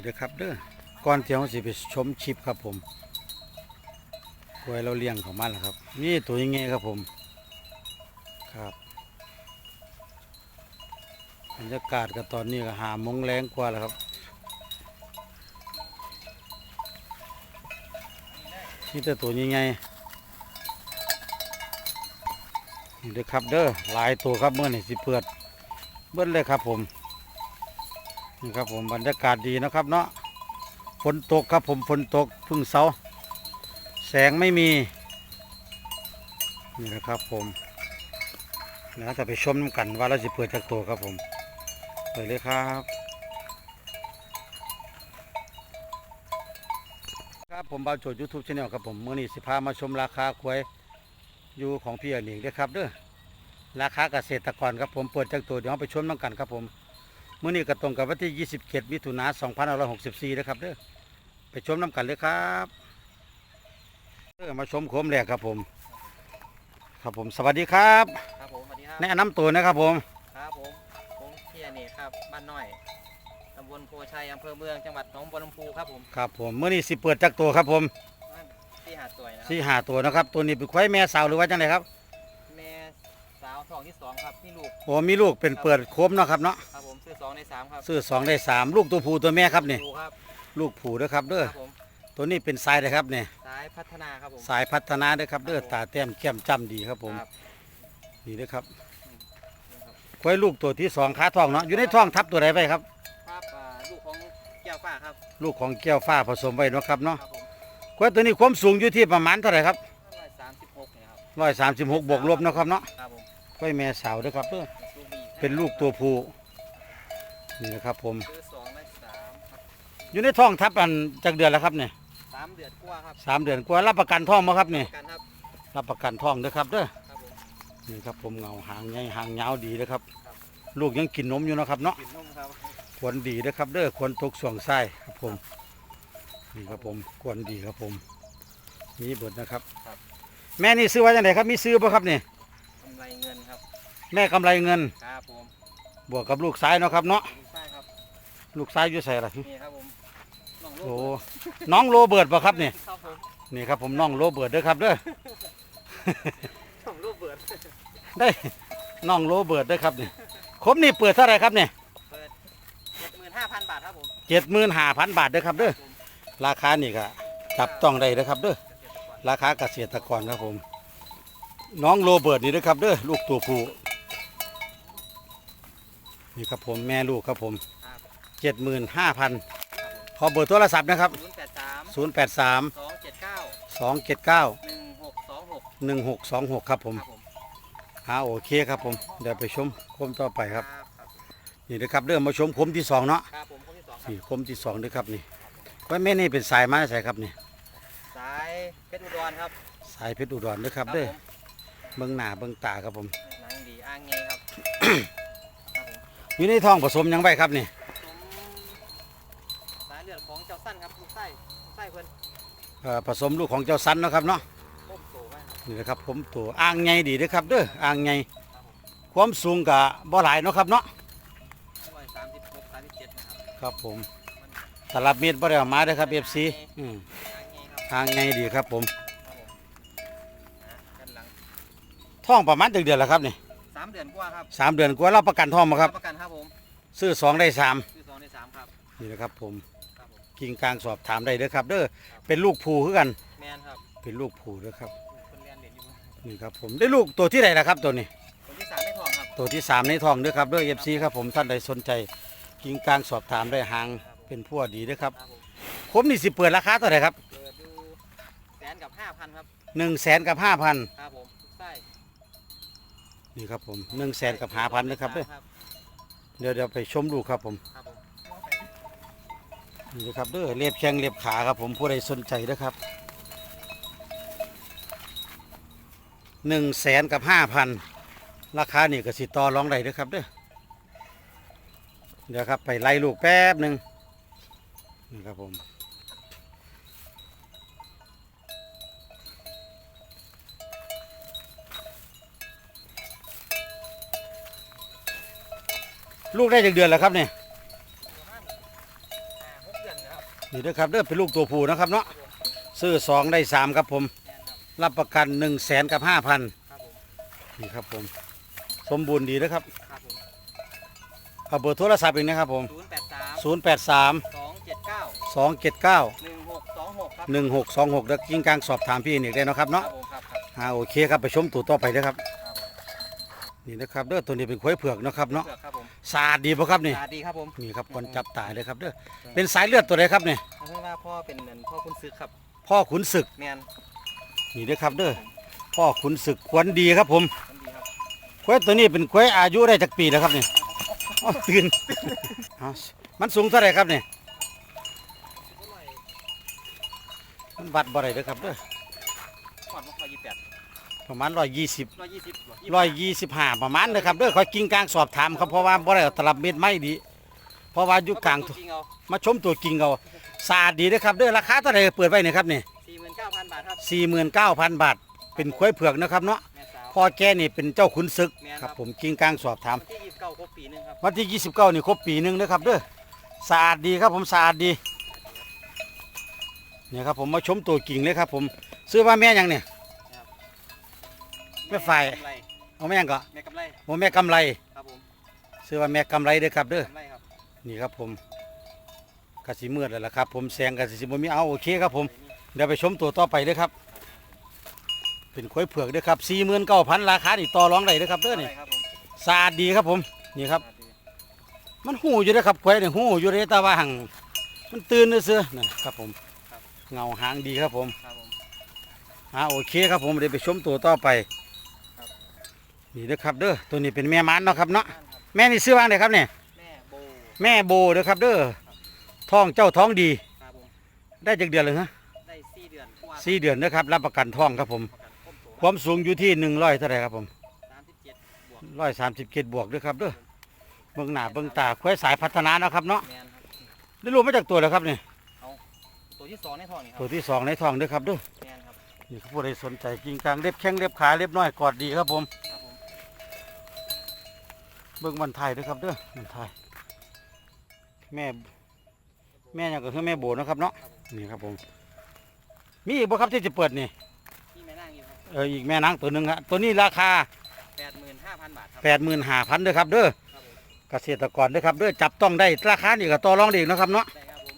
นี่นะครับเด้อก่อนที่เราสิไปชมชิปครับผมกล้วยเราเลี้ยงของมันแหละครับ นี่ตัวยังไงครับผมครับบรรยากาศก็ตอนนี้ก็หามงแรงกว่าแล้วครับนี่แต่ตัวยังไงนี่เด้อครับเด้อหลายตัวครับเมื่อนี่สิเปิดเบิ้ลเลยครับผม นี่ครับผมบรรยากาศดีนะครับเนาะฝนตกครับผมฝนตกพึ่งเสา แสงไม่มี นี่นะครับผมแล้วจะไปชมน้ำกันว่าเราจะเปิดจากตัวครับผมเปิดเลยครับ ครับผมบาวโจทยูทูบช anel ครับผมเมื่อนี้สิพามาชมราคาควายอยู่ของพี่อเนกเด้อครับเด้อราคาเกษตรกรครับผมเปิดจากตัวเดี๋ยวเราไปชมน้ำกันครับผม มื่อนี้ก็ตรงกับวันที่ 27 มิถุนายน2564นะครับเด้อไปชมน้ำกันเลยครับเด้อมาชมโคมแรกครับผม ครับผมสวัสดีครับ ครับผมสวัสดีครับแนะนำตัวนะครับผม ครับผมผมพี่อเนกครับบ้านน้อยตำบลโพชัยอำเภอเมืองจังหวัดหนองบัวลำพูครับผมครับผมมื่อนี้สิเปิดจากตัวครับผมที่หาดสวยนะครัสี่หาตัวนะครับ ตัวนี้เป็นควายแม่สาวหรือว่าจังไดครับแม่สาว ทองที่สองครับพี่ลูกโอ้มีลูกเป็นเปิดโคมเนาะครับเนาะครับผมซื้อสองในสามครับซื้อสองได้สามลูกตัวผู้ตัวแม่ครับนี่ ดูครับลูกผู้เด้อครับเด้อครับผมตัวนี้เป็นสายนะครับเนี่ยสายพัฒนาครับผม สายพัฒนาเด้อครับเด้อครับผม ตาแต้มแก้มจำดีครับผมครับนี่เด้อครับนี่ครับควายลูกตัวที่สองขาทองเนาะอยู่ในท้องทับตัวใดไปครับ ครับอ่าลูกของแก้วฟ้าครับลูกของแก้วฟ้าผสมไว้เนาะครับเนาะครับผมควายตัวนี้ความสูงอยู่ที่ประมาณเท่าไหร่ครับร้อยสามสิบหกเนี่ยครับร้อยสามสิบหกบวกลบเนาะครับเนาะครับผม ควายแม่สาวเด้อครับเด้อลูกบีเป็นลูกตัวผู้นี่นะครับผมซื้อสองในสามครับอยู่ในท้องทับอันจากเดือนแล้วครับเนี่ยสามเดือนกว่าครับสามเดือนกว่ารับประกันท้องมาครับเนี่ยกันครับรับประกันท้องเด้อครับเด้อครับผมนี่ครับผมเงาหางใหญ่หางยาวดีเด้อครับครับ ลูกยังกินนมอยู่เนาะครับเนาะกินนมครับควรดีเด้อครับเด้อควรตกส่วงไส้ครับผมนี่ครับผมควรดีครับผมมีเบิดนะครับ แม่นี่ซื้อไว้จังไดครับมีซื้อป่ะครับนี่กำไรเงินครับ แม่กำไรเงิน ครับผมบวกกับลูกซ้ายเนาะครับเนาะลูกชายครับลูกซ้ายอยู่ใส่ละนี่ครับผมน้องลูโอ้กน้องโรเบิร์ตป่ะครับนี่ครับผมนี่ครับผมน้องโรเบิร์ตเด้อครับเด้อ น้องลูกเบิดได้น้องโรเบิร์ตเด้อครับนี่คมนี่เปิดเท่าไหรครับเนี่ยเปิดเจ็ดหมื่นห้าพันบาทครับผมเจ็ดหมื่นห้าพันบาทเด้อครับเด้อผมราคานี่ก็จับต้องได้เด้อครับเด้อ เกษตรกรราคาเกษตรกรครับผม น้องโรเบิร์ตนี่นะครับเด้อลูกตัวผู้ นี่ครับผมแม่ลูกครับผมครับเจ็ดหมื่นห้าพันครับขอเบอร์โทรศัพท์นะครับศูนย์แปดสามศูนย์แปดสามสองเจ็ดเก้าสองเจ็ดเก้าหนึ่งหกสองหกหนึ่งหกสองหกครับผมครับผมอ่าโอเคครับผมเดี๋ยวไปชมคมต่อไปครับครับนี่นะครับเริ่มมาชมคมที่สองเนาะครับผมคนที่สองครับนี่คมที่สองด้วยครับนี่ว่าแม่นี่เป็นสายไม้ใส่ครับนี่สายเพชรอุดรครับสายเพชรอุดรด้วยครับผมเด้อเบิ้งหน้าเบิ้งตาครับผมหนังดีอ้างเงยครับครับผม อยู่ในท้องผสมหยังไงครับนี่ผมสายเลือดของเจ้าสั้นครับลูกไส้ลูกไส้เพิ่นเอ่อผสมลูกของเจ้าสันเนาะครับเนาะต้มโตมากครับนี่นะครับผมตัวอ่างไงดีเด้อครับเด้ออ่างไงครับผมความสูงกะบ่หลายเนาะครับเนาะร้อยสามสิบหกสามสิบเจ็ดนะครับครับผมตลับเม็ดบ่ได้เอามาเด้อครับ FC อืมอ้างเงยครับอ่างไงดีครับผมครับผมนะกันหลังท้องประมาณจักเดือนแล้วครับนี่สาม เดือนกว่าครับสามเดือนกว่ารับประกันท้องมาครับ ประกันครับผมซื้อสองได้สามคือสองในสามครับ นี่นะครับผมครับผม กิ่งกลางสอบถามได้เด้อครับ เด้อเป็นลูกผูคือกัน แมนครับเป็นลูกผูเด้อครับคนเรียนเรียนอยู่นี่ครับผมได้ลูกตัวที่ไหนล่ะครับตัวนี้ คนที่สามไม่ทองครับ ตัวที่สามในท้องเด้อครับเด้อ FC ครับผมท่านใดสนใจ กิ่งกลางสอบถามได้หางเป็นพัวดีเด้อครับครับผมผมนี่สิเปิดราคาเท่าไหร่ครับเปิดดูแสนกับห้าพันครับหนึ่งแสนกับห้าพันครับผมใช่ นี่ครับผมหนึ่งแสนกับห้าพันนะครับเด้อเดี๋ยวเดี๋ยวไปชมลูกครับผมครับผมนี่นะครับเด้อเรียบแข้งเรียบขาครับผมผู้ใดสนใจนะครับหนึ่งแสนกับห้าพันราคานี่ก็สิต่อรองได้เด้อครับเด้อเดี๋ยวครับไปไล่ลูกแป๊บหนึ่งนี่ครับผม ลูกได้จากเดือนแล้วครับเนี่ยประมาณห้าหกเดือนนี่นะครับเด้อเป็นลูกตัวผู้นะครับเนาะครับผมซื้อสองได้สามครับผมแม่นครับรับประกัน1นึ่งแสนกับห้าพันครับผมนี่ครับผม สมบูรณ์ดีนะครับครับผมเอาเบอร์โทรศัพท์อีกนะครับผมศูนย์แปดสาม0 8 3สองเจ็ดเก้า2 7 9หนึ่งหกสองหกครับ1 6 2 6แล้วกิ้งกลางสอบถามพี่เอกได้เนาะครับครัเนาะบผมครับครับอ่าโอเคครับไปชมตัวต่อไปนะครับครับผม นี่นะครับเด้อตัวนี้เป็นควายเผือกเนาะครับเนาะเผือกครับผมสะอาดดีป่ะครับนี่สาดีครับผมนี่ครับคนจับตายเลยครับเด้อเป็นสายเลือดตัวใดครับนี่เพราะว่าพ่อเป็นเหมือนพ่อคุณซึกครับพ่อขุนศึกแมนนี่เด้อครับเด้อพ่อขุนศึกควรดีครับผมมันดีครับควายตัวนี้เป็นควายอายุได้จากปีแล้วครับนี่อ้าวตื่นเอามันสูงเท่าไหร่ครับนี่มันวัดบ่ได้เด้อครับเด้อ ก่อนว่าพอยี่แปด ประมาณร้อยยี่สิบร้อยยี่สิบร้อยยี่สิบห้าประมาณนะครับเด้อคอยกิ้งกลางสอบถามครับเพราะว่าบ่ได้เอาตลับเม็ดไม่ดี เพราะว่าอยู่กลางจริงเอามาชมตัวจริงเอาสะอาดดีนะครับเด้อราคาเท่าไหร่เปิดไว้เนี่ยครับนี่สี่หมื่นเก้าพันบาทครับสี่หมื่นเก้าพันบาท เป็นควายเผือกนะครับเนาะแม่สาวพ่อแกนี่เป็นเจ้าขุนศึกแม่นคครัรับบผมกิ้งกลางสอบถามวันที่ยี่สิบเก้าครบปีหนึงครับวันที่29นี่ครบปีหนึงนะครับเด้อสะอาดดีครับผมสะอาดดีเนี่ยครับผมมาชมตัวกิ่งเลยครับผมซื้อว่าแม่หยังเนี่ย แม่ไฟกำไรเอาแม่หยังก็แม่กำไรโอ้แม่กำไรครับผมซื้อว่าแม่กำไรเด้อครับเด้อกำไรครับนี่ครับผมกะสิมืดแล้วล่ะครับ ผมแสงกะสิบ่มีเอาโอเคครับผมเดี๋ยวไปชมตัวต่อไปเด้อครับ เป็นควายเผือกเด้อครับ49,000ราคานี่ต่อรองได้เด้อครับเด้อนี่กำไรครับผมสะอาดดีครับผมนี่ครับสวัสดีมันหูอยู่นะครับควายเนี่ยหูอยู่เลยแต่ว่าหังมันตื่นเสื้อๆนั่นครับผมเงาหางดีครับผมครับผม อ่าโอเคครับผมเดี๋ยวไปชมตัวต่อไปครับ นี่นะครับเด้อตัวนี้เป็นแม่มันเนาะครับเนาะนั่นครับแม่นี่ซื้อวางไหนครับเนี่ยแม่โบแม่โบเด้อครับเด้อท้องเจ้าท้องดี ครับผมได้จากเดือนเลยฮะได้สี่เดือนกว่าสี่เดือนนะครับรับประกันท้องครับผม ประกันครบตัวความสูงอยู่ที่หนึ่งร้อยเท่าไหร่ครับผมสามสิบเจ็ดบวกร้อยสามสิบเบวกเด้อครับเด้อเบื้องหน้าเบื้องตาควายสายพัฒนาเนาะครับเนาะแมนครับได้รู้มาจากตัวแล้วครับเนี่ยตัวที่สองในท้องนี่ครัตัวบที่สองในท้องเด้อครับเด้อแมนครับนี่ครับผู้ใดสนใจกิงกลางเล็บแข้งเล็บขาเล็บน้อยกอดดีครับผม ครับผม เบิ่งวันไทยเด้วยครับเด้อวันไทยแม่ แม่ยังก็คือแม่โบนะครับเนาะนี่ครับผม มีอีกบ่ครับที่จะเปิดนี่นี่แม่นั่งอยู่ครับเอออีกแม่นางตัวหนึ่งฮะตัวนี้ราคาแปดหมื่นห้าพันบาทครับ แปดหมื่นห้าพันเด้อครับเด้อครับผม เกษตรกรเด้อครับเด้อจับต้องได้ราคานี่ก็ต่อรองได้อีกนะครับเนาะ ได้ครับผม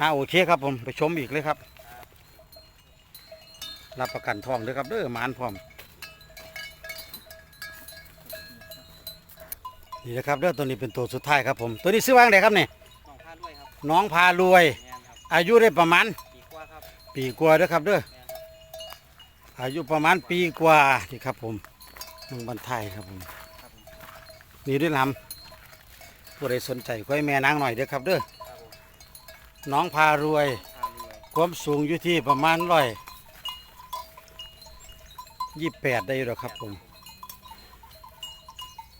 ฮะโอเคครับผมไปชมอีกเลยครับ รับประกันทองเด้อครับเด้อหมานพร้อม นี่นะครับเด้อตัวนี้เป็นตัวสุดท้ายครับผมตัวนี้ซื้อวางไหนครับเนี่ยน้องพาด้วยครับน้องพารวย แมนครับอายุได้ประมาณปีกว่าครับปีกว่าเด้อครับเด้อแมนครับอายุประมาณปีกว่านี่ครับผมเมืองบันไทยครับผมครับผมนี่ด้วยลำผู้ใดสนใจก็ให้แม่นางหน่อยเด้อครับเด้อครับผมน้องพารวย พารวยความสูงอยู่ที่ประมาณร้อยยี่แปดได้อยู่หรอกครับผม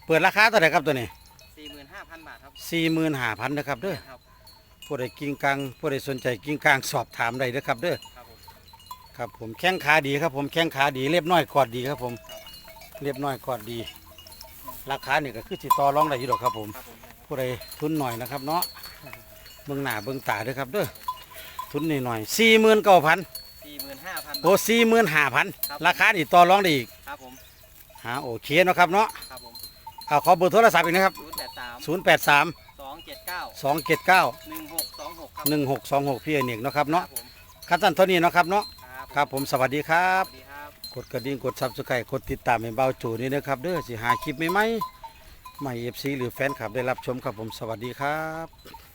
เปิดราคาเท่าไหร่ครับตัวนี้สี่หมื่นห้าพันบาทครับสี่หมื่นห้าพันนะครับเด้อครับผู้ใดกิ้งกลางผู้ใดสนใจกิ้งกลางสอบถามได้เด้อครับเด้อครับผมครับผมแข้งขาดีครับผมแข้งขาดีเรียบน้อยกอดดีครับผมเรียบน้อยกอดดี ราคานี่ก็คือสิต่อรองได้อยู่ดอกครับผม ครับผมผู้ใดทุนหน่อยนะครับเนาะเบื้องหน้าเบื้องตาเด้อครับเด้อทุนนี่หน่อยสี่หมื่นเก้าพันสี่หมื่นห้าพัน โอ้สี่หมื่นห้าพันครับ ราคานี่ต่อรองได้อีกครับผมฮะโอเคเนาะครับเนาะครับผม เอาขอเบอร์โทรศัพท์อีกนะครับ ศูนย์แปดสามศูนย์แปดสามสองเจ็ดเก้าสองเจ็ดเก้าหนึ่งหกสองหกครับหนึ่งหกสองหกพี่อเนกเนาะครับครัเนาะบผมขั้นตอนเท่านี้เนาะครับเนาะครับครับผมสวัสดีครับสวัสดีครับ กดกระดิ่งกดซับสไครต์กดติดตามให้เบาจูนี่นะครับ เด้อสิหาคลิปใหม่ๆใหม่เอฟซีหรือแฟนคลับได้รับชมครับผมสวัสดีครับ